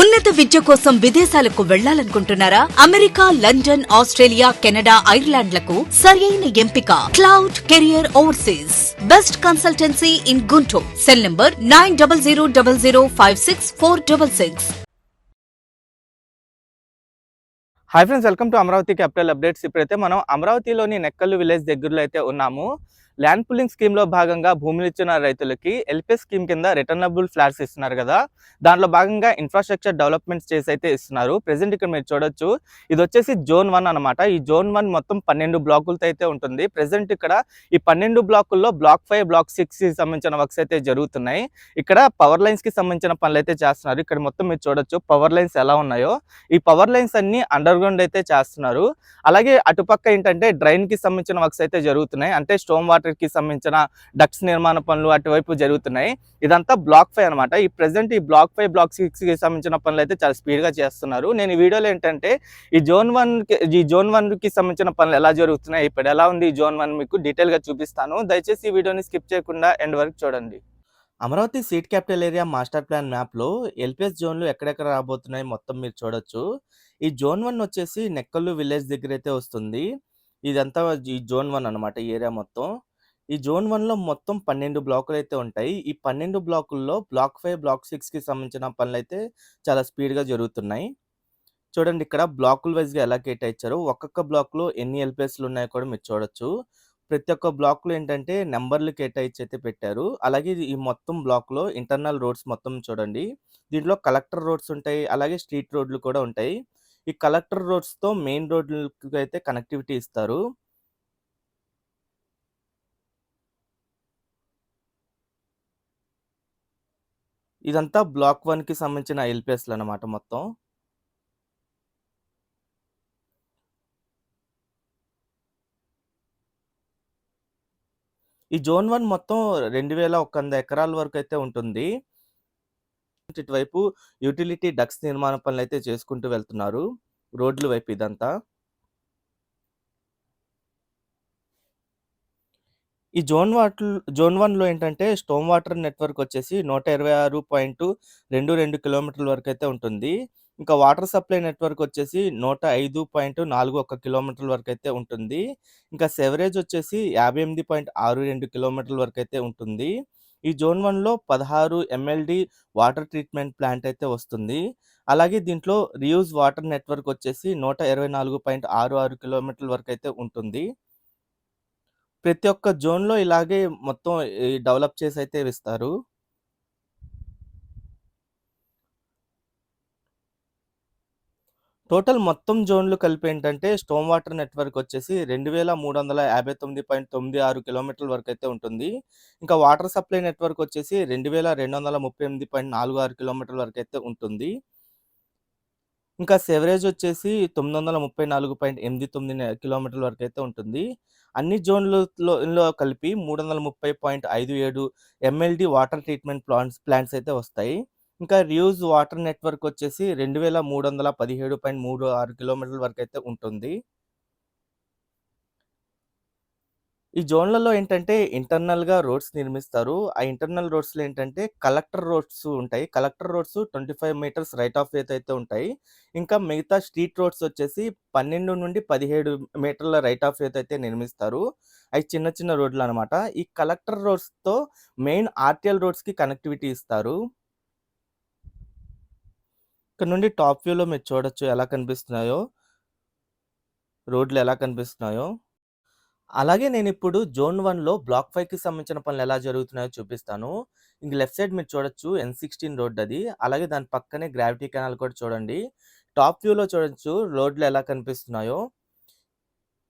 ఉన్నత విద్య కోసం విదేశాలకు వెళ్ళాలనుకుంటున్నారా? అమెరికా లండన్ ఆస్ట్రేలియా కెనడా ఐర్లాండ్లకు సరియైన ఎంపిక. Cloud career overseas. Best consultancy in Guntur. Cell number nine double zero double zero five six four double six. Hi friends welcome to Amaravati capital updates ఇప్పుడైతే మనం అమరావతిలోని నెక్కల్లు విలేజ్ దగ్గరలో అయితే ఉన్నాము. Land pulling స్కీమ్లో భాగంగా భూములు ఇచ్చిన రైతులకి ఎల్పీ స్కీమ్ కింద రిటర్నబుల్ ఫ్లాట్స్ ఇస్తున్నారు కదా. దాంట్లో భాగంగా ఇన్ఫ్రాస్ట్రక్చర్ డెవలప్మెంట్స్ చేసి అయితే ఇస్తున్నారు. ప్రెసెంట్ ఇక్కడ మీరు చూడొచ్చు. ఇది వచ్చేసి జోన్ వన్ అన్నమాట. ఈ జోన్ వన్ మొత్తం పన్నెండు బ్లాకులతో అయితే ఉంటుంది. ప్రెసెంట్ ఇక్కడ ఈ పన్నెండు బ్లాకుల్లో బ్లాక్ ఫైవ్ బ్లాక్ సిక్స్కి సంబంధించిన వర్క్స్ అయితే జరుగుతున్నాయి. ఇక్కడ పవర్ లైన్స్కి సంబంధించిన పనులు అయితే చేస్తున్నారు. ఇక్కడ మొత్తం మీరు చూడొచ్చు పవర్ లైన్స్ ఎలా ఉన్నాయో. ఈ పవర్ లైన్స్ అన్ని అండర్ గ్రౌండ్ అయితే చేస్తున్నారు. అలాగే అటుపక్క ఏంటంటే డ్రైన్కి సంబంధించిన వర్క్స్ అయితే జరుగుతున్నాయి. అంటే స్టోమ్ వాటర్ కి సంబంధించిన డక్స్ నిర్మాణ పనులు అటువైపు జరుగుతున్నాయి. ఇదంతా బ్లాక్ ఫైవ్ అనమాట ఈ ప్రెసెంట్ ఈ బ్లాక్ ఫైవ్ బ్లాక్ సిక్స్కి సంబంధించిన పనులు అయితే చాలా స్పీడ్గా చేస్తున్నారు. నేను ఈ వీడియోలో ఏంటంటే ఈ జోన్ వన్ ఈ జోన్ వన్కి సంబంధించిన పనులు ఎలా జరుగుతున్నాయి ఇప్పుడు ఎలా ఉంది ఈ జోన్ వన్ మీకు డీటెయిల్గా చూపిస్తాను. దయచేసి ఈ వీడియోని స్కిప్ చేయకుండా ఎండ్ వరకు చూడండి. Amaravati seed capital area master plan మ్యాప్లో ఎల్పిఎస్ జోన్లు ఎక్కడెక్కడ రాబోతున్నాయి మొత్తం మీరు చూడొచ్చు. ఈ జోన్ వన్ వచ్చేసి నెక్కల్లు విలేజ్ దగ్గర అయితే వస్తుంది. ఇదంతా ఈ జోన్ వన్ అనమాట ఈ ఏరియా మొత్తం. ఈ జోన్ వన్లో మొత్తం పన్నెండు బ్లాకులు అయితే ఉంటాయి. ఈ పన్నెండు బ్లాకుల్లో బ్లాక్ ఫైవ్ బ్లాక్ సిక్స్కి సంబంధించిన పనులు అయితే చాలా స్పీడ్గా జరుగుతున్నాయి. చూడండి ఇక్కడ బ్లాకుల వైజ్గా ఎలా కేటాయించారు. ఒక్కొక్క బ్లాక్లో ఎన్ని ఎల్పిఎస్లు ఉన్నాయో కూడా మీరు చూడొచ్చు. ప్రతి ఒక్క బ్లాక్లో ఏంటంటే నెంబర్లు కేటాయించి అయితే పెట్టారు. అలాగే ఈ మొత్తం బ్లాక్లో ఇంటర్నల్ రోడ్స్ మొత్తం చూడండి. దీంట్లో కలెక్టర్ రోడ్స్ ఉంటాయి. అలాగే స్ట్రీట్ రోడ్లు కూడా ఉంటాయి. ఈ కలెక్టర్ రోడ్స్తో మెయిన్ రోడ్లకు అయితే కనెక్టివిటీ ఇస్తారు. ఇదంతా బ్లాక్ వన్కి సంబంధించిన ఎల్పిఎస్లు అనమాట మొత్తం. ఈ జోన్ వన్ మొత్తం రెండు వేల ఒక వంద ఎకరాల వరకు అయితే ఉంటుంది. ఇటువైపు యూటిలిటీ డక్స్ నిర్మాణ పనులు అయితే చేసుకుంటూ వెళ్తున్నారు. రోడ్ల వైపు ఇదంతా. ఈ జోన్ వాటర్ జోన్ వన్లో ఏంటంటే స్టోమ్ వాటర్ నెట్వర్క్ వచ్చేసి నూట ఇరవై ఆరు పాయింట్ రెండు రెండు కిలోమీటర్ల వరకు అయితే ఉంటుంది. ఇంకా వాటర్ సప్లై నెట్వర్క్ వచ్చేసి నూట ఐదు పాయింట్ నాలుగు ఒక కిలోమీటర్ల వరకు అయితే ఉంటుంది. ఇంకా సెవరేజ్ వచ్చేసి యాభై ఎనిమిది పాయింట్ ఆరు రెండు కిలోమీటర్ల వరకు అయితే ఉంటుంది. ఈ జోన్ వన్లో పదహారు ఎంఎల్డి వాటర్ ట్రీట్మెంట్ ప్లాంట్ అయితే వస్తుంది. అలాగే దీంట్లో రియూజ్ వాటర్ నెట్వర్క్ వచ్చేసి నూట ఇరవై నాలుగు పాయింట్ ఆరు ఆరు కిలోమీటర్ల వరకు అయితే ఉంటుంది. ప్రతి ఒక్క జోన్లో ఇలాగే మొత్తం డెవలప్ చేసి అయితే ఇస్తారు. టోటల్ మొత్తం జోన్లు కలిపి ఏంటంటే స్టోమ్ వాటర్ నెట్వర్క్ వచ్చేసి రెండు వేల మూడు వందల యాభై తొమ్మిది పాయింట్ తొమ్మిది ఆరు కిలోమీటర్ల వరకు అయితే ఉంటుంది. ఇంకా వాటర్ సప్లై నెట్వర్క్ వచ్చేసి రెండు వేల రెండు వందల ముప్పై ఎనిమిది పాయింట్ నాలుగు ఆరు కిలోమీటర్ల వరకు అయితే ఉంటుంది. ఇంకా సెవరేజ్ వచ్చేసి తొమ్మిది వందల ముప్పై నాలుగు పాయింట్ ఎనిమిది తొమ్మిది కిలోమీటర్ల వరకు అయితే ఉంటుంది. అన్ని జోన్లలో కలిపి మూడు వందల ముప్పై పాయింట్ ఐదు ఏడు MLD water treatment plants plants అయితే వస్తాయి. ఇంకా రియూజ్ వాటర్ నెట్వర్క్ వచ్చేసి రెండు వేల మూడు వందల పదిహేడు పాయింట్ మూడు ఆరు కిలోమీటర్ల వరకు అయితే ఉంటుంది. ఈ జోన్లలో ఏంటంటే ఇంటర్నల్గా రోడ్స్ నిర్మిస్తారు. ఆ ఇంటర్నల్ రోడ్స్లో ఏంటంటే కలెక్టర్ రోడ్స్ ఉంటాయి. Collector roads twenty five metres right of way అయితే ఉంటాయి. ఇంకా మిగతా స్ట్రీట్ రోడ్స్ వచ్చేసి పన్నెండు నుండి పదిహేడు మీటర్ల రైట్ ఆఫ్ వేత్ అయితే నిర్మిస్తారు. అవి చిన్న చిన్న రోడ్లు అనమాట ఈ కలెక్టర్ రోడ్స్తో మెయిన్ ఆర్టీఎల్ రోడ్స్కి కనెక్టివిటీ ఇస్తారు. ఇక్కడ నుండి టాప్ వ్యూలో మీరు చూడొచ్చు ఎలా కనిపిస్తున్నాయో. రోడ్లు ఎలా కనిపిస్తున్నాయో. అలాగే నేను ఇప్పుడు జోన్ వన్లో బ్లాక్ ఫైవ్కి సంబంధించిన పనులు ఎలా జరుగుతున్నాయో చూపిస్తాను. ఇంక లెఫ్ట్ సైడ్ మీరు చూడొచ్చు ఎన్ సిక్స్టీన్ రోడ్ అది. అలాగే దాని పక్కనే గ్రావిటీ కెనాల్ కూడా చూడండి. టాప్ వ్యూలో చూడొచ్చు రోడ్లు ఎలా కనిపిస్తున్నాయో.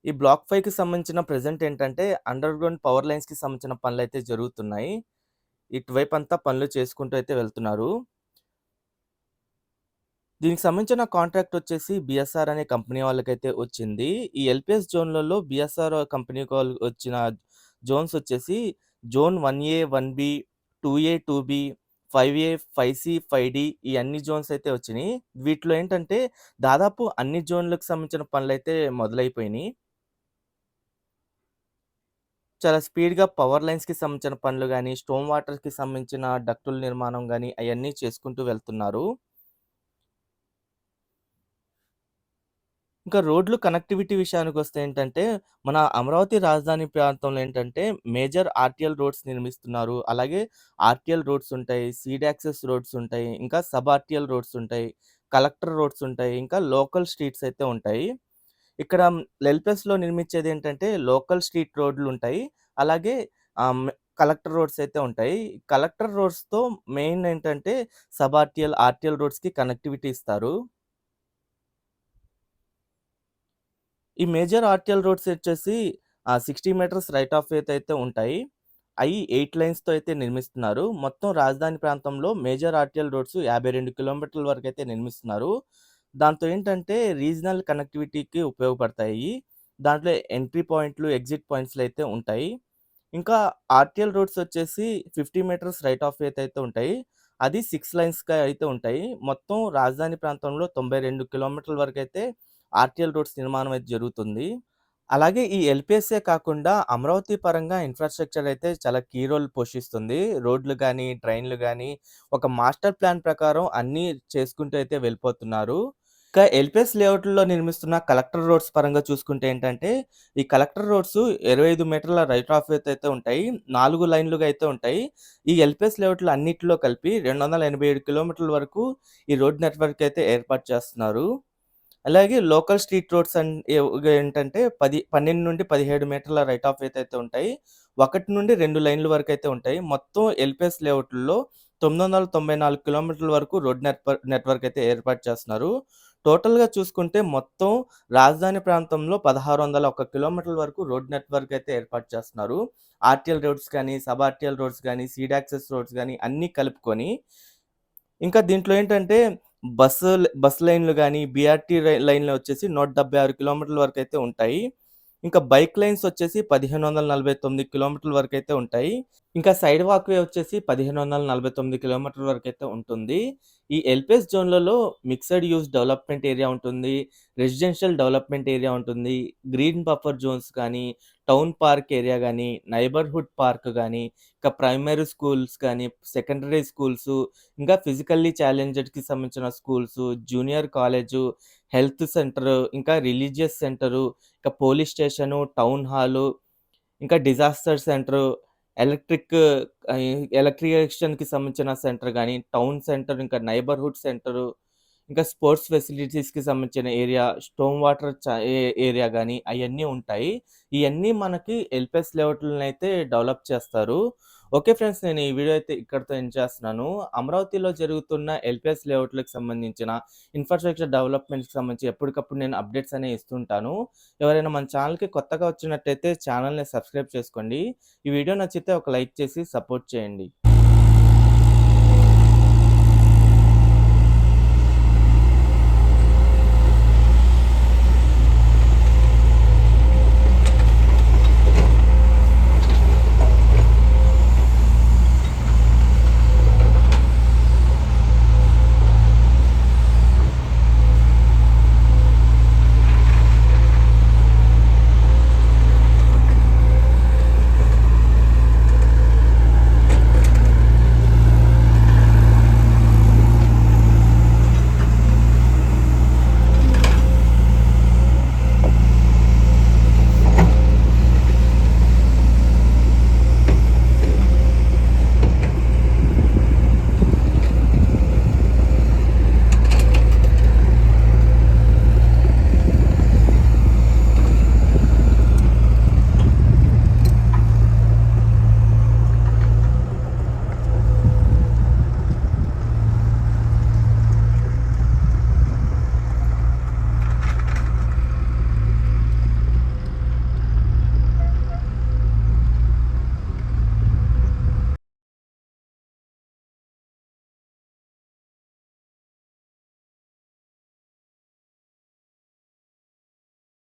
ఈ బ్లాక్ ఫైవ్కి సంబంధించిన ప్రజెంట్ ఏంటంటే అండర్ గ్రౌండ్ పవర్ లైన్స్కి సంబంధించిన పనులు అయితే జరుగుతున్నాయి. ఇటువైపు అంతా పనులు చేసుకుంటూ అయితే వెళ్తున్నారు. దీనికి సంబంధించిన కాంట్రాక్ట్ వచ్చేసి బిఎస్ఆర్ అనే కంపెనీ వాళ్ళకైతే వచ్చింది. ఈ ఎల్పిఎస్ జోన్లలో బిఎస్ఆర్ కంపెనీ వాళ్ళు వచ్చిన జోన్స్ వచ్చేసి zone one A one B two A two B five A five C five D ఈ అన్ని జోన్స్ అయితే వచ్చినాయి. వీటిలో ఏంటంటే దాదాపు అన్ని జోన్లకు సంబంధించిన పనులు అయితే మొదలైపోయినాయి. చాలా స్పీడ్‌గా పవర్ లైన్స్‌కి సంబంధించిన పనులు కానీ స్టోమ్ వాటర్‌కి సంబంధించిన డక్టుల నిర్మాణం కానీ అవన్నీ చేసుకుంటూ వెళ్తున్నారు. ఇంకా రోడ్లు కనెక్టివిటీ విషయానికి వస్తే ఏంటంటే, మన అమరావతి రాజధాని ప్రాంతంలో ఏంటంటే, మేజర్ ఆర్టీఎల్ రోడ్స్ నిర్మిస్తున్నారు. అలాగే ఆర్టీఎల్ రోడ్స్ ఉంటాయి. సీడ్ యాక్సెస్ రోడ్స్ ఉంటాయి. ఇంకా సబ్ ఆర్టీఎల్ రోడ్స్ ఉంటాయి. కలెక్టర్ రోడ్స్ ఉంటాయి. ఇంకా లోకల్ స్ట్రీట్స్ అయితే ఉంటాయి. ఇక్కడ ఎల్‌పిఎస్‌లో నిర్మించేది ఏంటంటే, లోకల్ స్ట్రీట్ రోడ్లు ఉంటాయి. అలాగే ఆహ్, హ్మ్, కలెక్టర్ రోడ్స్ అయితే ఉంటాయి. కలెక్టర్ రోడ్స్‌తో మెయిన్ ఏంటంటే, సబ్ ఆర్టీఎల్, ఆర్టీఎల్ రోడ్స్‌కి కనెక్టివిటీ ఇస్తారు. ఈ మేజర్ ఆర్టీఎల్ రోడ్స్ వచ్చేసి సిక్స్టీ మీటర్స్ రైట్ ఆఫ్ వేతో అయితే ఉంటాయి. అవి ఎయిట్ లైన్స్‌తో అయితే నిర్మిస్తున్నారు. మొత్తం రాజధాని ప్రాంతంలో మేజర్ ఆర్టీఎల్ రోడ్స్ 52 కిలోమీటర్ల వరకు అయితే నిర్మిస్తున్నారు. దాంతో ఏంటంటే, రీజనల్ కనెక్టివిటీకి ఉపయోగపడతాయి. దాంట్లో ఎంట్రీ పాయింట్లు, ఎగ్జిట్ పాయింట్స్‌లు అయితే ఉంటాయి. ఇంకా ఆర్టీఎల్ రోడ్స్ వచ్చేసి 50 మీటర్స్ రైట్ ఆఫ్ వేతో అయితే ఉంటాయి. అది సిక్స్ లైన్స్‌గా అయితే ఉంటాయి. మొత్తం రాజధాని ప్రాంతంలో 92 కిలోమీటర్ల వరకు అయితే ఆర్టీఎల్ రోడ్స్ నిర్మాణం అయితే జరుగుతుంది. అలాగే ఈ ఎల్పిఎస్ఏ కాకుండా అమరావతి పరంగా ఇన్‌ఫ్రాస్ట్రక్చర్ అయితే చాలా కీ రోల్ పోషిస్తుంది. రోడ్లు కానీ ట్రైన్లు కానీ ఒక మాస్టర్ ప్లాన్ ప్రకారం అన్నీ చేసుకుంటూ అయితే వెళ్ళిపోతున్నారు. ఇంకా ఎల్‌పిఎస్ లేఅవుట్‌లో నిర్మిస్తున్న కలెక్టర్ రోడ్స్ పరంగా చూసుకుంటే ఏంటంటే, ఈ కలెక్టర్ రోడ్స్ 25 మీటర్ల రైట్ ఆఫ్ అయితే ఉంటాయి. నాలుగు లైన్‌లుగా అయితే ఉంటాయి. ఈ ఎల్‌పిఎస్ లేఅవుట్లు అన్నిటిలో కలిపి 287 కిలోమీటర్ల వరకు ఈ రోడ్ నెట్వర్క్ అయితే ఏర్పాటు చేస్తున్నారు. అలాగే లోకల్ స్ట్రీట్ రోడ్స్ అన్ ఏంటంటే పది పన్నెండు నుండి పదిహేడు మీటర్ల రైట్ ఆఫ్ వేతో అయితే ఉంటాయి. 1-2 లైన్‌ల వరకు అయితే ఉంటాయి. మొత్తం ఎల్‌పిఎస్ లేఅవుట్‌లో 994 కిలోమీటర్ల వరకు రోడ్ నెట్వర్క్ నెట్వర్క్ అయితే ఏర్పాటు చేస్తున్నారు. టోటల్‌గా చూసుకుంటే మొత్తం రాజధాని ప్రాంతంలో 1601 కిలోమీటర్ల వరకు రోడ్ నెట్వర్క్ అయితే ఏర్పాటు చేస్తున్నారు. ఆర్టీఎల్ రోడ్స్ కానీ, సబ్ ఆర్టీఎల్ రోడ్స్ కానీ సీడ్ యాక్సెస్ రోడ్స్ కానీ అన్నీ కలుపుకొని. ఇంకా దీంట్లో ఏంటంటే, బస్సు బస్ లైన్‌లు కానీ బీఆర్టీ లైన్‌లు వచ్చేసి 176 కిలోమీటర్ల వరకు అయితే ఉంటాయి. ఇంకా బైక్ లైన్స్ వచ్చేసి 1549 కిలోమీటర్ల వరకు అయితే ఉంటాయి. ఇంకా సైడ్ వాక్‌వే వచ్చేసి 1549 కిలోమీటర్ల వరకైతే ఉంటుంది. ఈ ఎల్‌పిఎస్ జోన్‌లలో మిక్సడ్ యూస్ డెవలప్‌మెంట్ ఏరియా ఉంటుంది. రెసిడెన్షియల్ డెవలప్‌మెంట్ ఏరియా ఉంటుంది. గ్రీన్ బఫర్ జోన్స్ కానీ, టౌన్ పార్క్ ఏరియా కానీ నైబర్‌హుడ్ పార్క్ కానీ ఇంకా ప్రైమరీ స్కూల్స్ కానీ, సెకండరీ స్కూల్స్ ఇంకా ఫిజికల్లీ ఛాలెంజెడ్కి సంబంధించిన schools junior college, health centre, ఇంకా రిలీజియస్ సెంటరు, ఇంకా పోలీస్ స్టేషను, టౌన్ హాలు, ఇంకా డిజాస్టర్ సెంటరు, ఎలక్ట్రిక్ ఎలక్ట్రికేషన్కి సంబంధించిన సెంటర్ కానీ టౌన్ సెంటర్, ఇంకా నైబర్‌హుడ్ సెంటరు, ఇంకా స్పోర్ట్స్ ఫెసిలిటీస్‌కి సంబంధించిన ఏరియా, స్టోమ్ వాటర్ చ ఏ ఏరియా కానీ అవన్నీ ఉంటాయి. ఇవన్నీ మనకి ఎల్‌పిఎస్ లేఅవుట్‌లనైతే డెవలప్ చేస్తారు. Okay friends. నేను ఈ వీడియో అయితే ఇక్కడితో ఎండ్ చేస్తున్నాను. అమరావతిలో జరుగుతున్న ఎల్‌పిఎస్ లేఅవుట్లకు సంబంధించిన ఇన్‌ఫ్రాస్ట్రక్చర్ డెవలప్మెంట్కి సంబంధించి ఎప్పటికప్పుడు నేను అప్డేట్స్ అనేవి ఇస్తుంటాను. ఎవరైనా మన ఛానల్కి కొత్తగా వచ్చినట్టయితే ఛానల్ని సబ్స్క్రైబ్ చేసుకోండి. ఈ వీడియో నచ్చితే ఒక లైక్ చేసి సపోర్ట్ చేయండి.